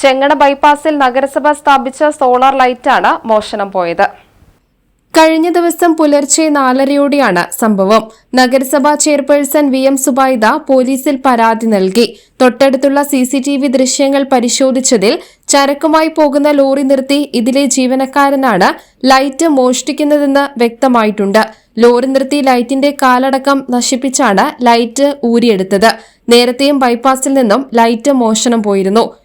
ചെങ്ങണ ബൈപ്പാസിൽ നഗരസഭ സ്ഥാപിച്ച സോളാർ ലൈറ്റാണ് മോഷണം പോയത്. കഴിഞ്ഞ ദിവസം പുലർച്ചെ നാലരയോടെയാണ് സംഭവം. നഗരസഭാ ചെയർപേഴ്സൺ വി എം സുബൈദ പോലീസിൽ പരാതി നൽകി. തൊട്ടടുത്തുള്ള സി സി ടി വി ദൃശ്യങ്ങൾ പരിശോധിച്ചതിൽ ചരക്കുമായി പോകുന്ന ലോറി നിർത്തി ഇതിലെ ജീവനക്കാരനാണ് ലൈറ്റ് മോഷ്ടിക്കുന്നതെന്ന് വ്യക്തമായിട്ടുണ്ട്. ലോറി നിർത്തി ലൈറ്റിന്റെ കാലടക്കം നശിപ്പിച്ചാണ് ലൈറ്റ് ഊരിയെടുത്തത്. നേരത്തെയും ബൈപ്പാസിൽ നിന്നും ലൈറ്റ് മോഷണം പോയിരുന്നു.